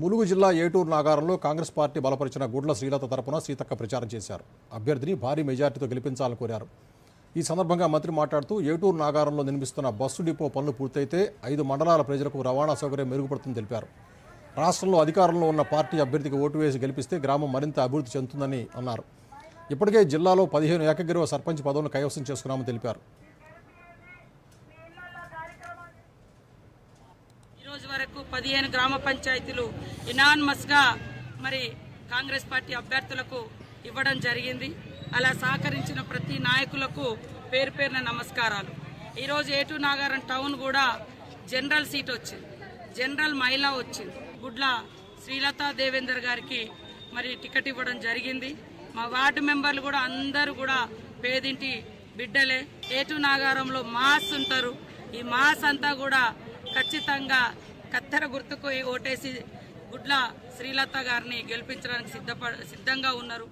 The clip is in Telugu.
ములుగు జిల్లా ఏటూరు నాగారంలో కాంగ్రెస్ పార్టీ బలపరిచిన గుడ్ల శ్రీలత తరపున సీతక్క ప్రచారం చేశారు. అభ్యర్థిని భారీ మెజార్టీతో గెలిపించాలని కోరారు. ఈ సందర్భంగా మంత్రి మాట్లాడుతూ ఏటూరు నాగారంలో నిర్మిస్తున్న బస్సు డిపో పనులు పూర్తయితే ఐదు మండలాల ప్రజలకు రవాణా సౌకర్యం మెరుగుపడుతుందని తెలిపారు. రాష్ట్రంలో అధికారంలో ఉన్న పార్టీ అభ్యర్థికి ఓటు వేసి గెలిపిస్తే గ్రామం మరింత అభివృద్ధి చెందుతుందని అన్నారు. ఇప్పటికే జిల్లాలో పదిహేను ఏకగిరివ సర్పంచ్ పదవులను కైవసం చేసుకున్నామని తెలిపారు ఈరోజు వరకు పదిహేను గ్రామ పంచాయతీలు ఇనాన్మస్గా మరి కాంగ్రెస్ పార్టీ అభ్యర్థులకు ఇవ్వడం జరిగింది. అలా సహకరించిన ప్రతి నాయకులకు పేరు పేరున నమస్కారాలు. ఈరోజు ఏటూ నాగారం టౌన్ కూడా జనరల్ సీట్ వచ్చింది. జనరల్ మహిళ వచ్చింది. గుడ్ల శ్రీలతా దేవేందర్ గారికి మరి టికెట్ ఇవ్వడం జరిగింది. మా వార్డు మెంబర్లు కూడా అందరూ కూడా పేదింటి బిడ్డలే. ఏటు నాగారంలో మాస్ ఉంటారు. ఈ మాస్ అంతా కూడా ఖచ్చితంగా కత్తెర గుర్తుకు ఓటేసి గుడ్ల శ్రీలత గారిని గెలిపించడానికి సిద్ధప సిద్ధంగా ఉన్నారు.